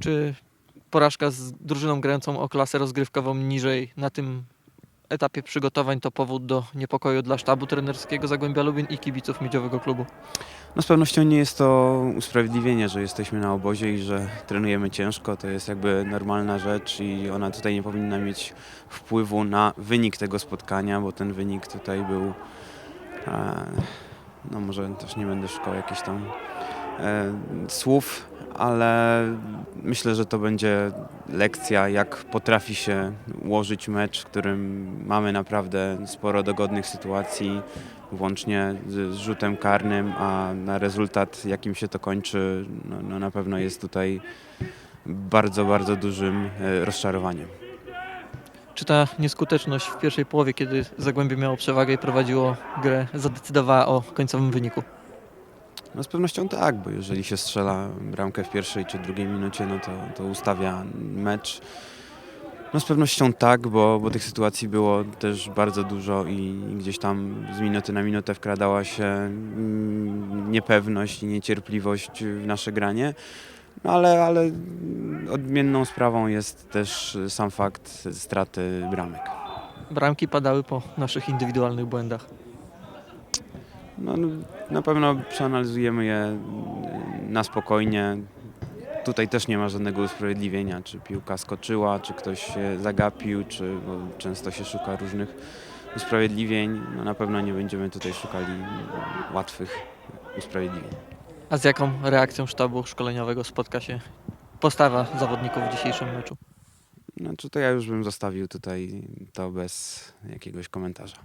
Czy porażka z drużyną grającą o klasę rozgrywkową niżej na tym etapie przygotowań to powód do niepokoju dla sztabu trenerskiego Zagłębia Lubin i kibiców miedziowego klubu? No z pewnością nie jest to usprawiedliwienie, że jesteśmy na obozie i że trenujemy ciężko. To jest jakby normalna rzecz i ona tutaj nie powinna mieć wpływu na wynik tego spotkania, bo ten wynik tutaj był. E, no może też nie będę szukał jakichś tam słów, ale myślę, że to będzie lekcja, jak potrafi się ułożyć mecz, w którym mamy naprawdę sporo dogodnych sytuacji, włącznie z z rzutem karnym, a na rezultat, jakim się to kończy, no, no na pewno jest tutaj bardzo, bardzo dużym e, rozczarowaniem. Czy ta nieskuteczność w pierwszej połowie, kiedy Zagłębie miało przewagę i prowadziło grę, zadecydowała o końcowym wyniku? No z pewnością tak, bo jeżeli się strzela bramkę w pierwszej czy drugiej minucie, no to, to ustawia mecz. No z pewnością tak, bo, bo tych sytuacji było też bardzo dużo i gdzieś tam z minuty na minutę wkradała się mm, niepewność i niecierpliwość w nasze granie. No ale, ale odmienną sprawą jest też sam fakt straty bramek. Bramki padały po naszych indywidualnych błędach. No, no, na pewno przeanalizujemy je na spokojnie. Tutaj też nie ma żadnego usprawiedliwienia, czy piłka skoczyła, czy ktoś się zagapił, czy często się szuka różnych usprawiedliwień. No, na pewno nie będziemy tutaj szukali łatwych usprawiedliwień. A z jaką reakcją sztabu szkoleniowego spotka się postawa zawodników w dzisiejszym meczu? Znaczy to ja już bym zostawił tutaj to bez jakiegoś komentarza.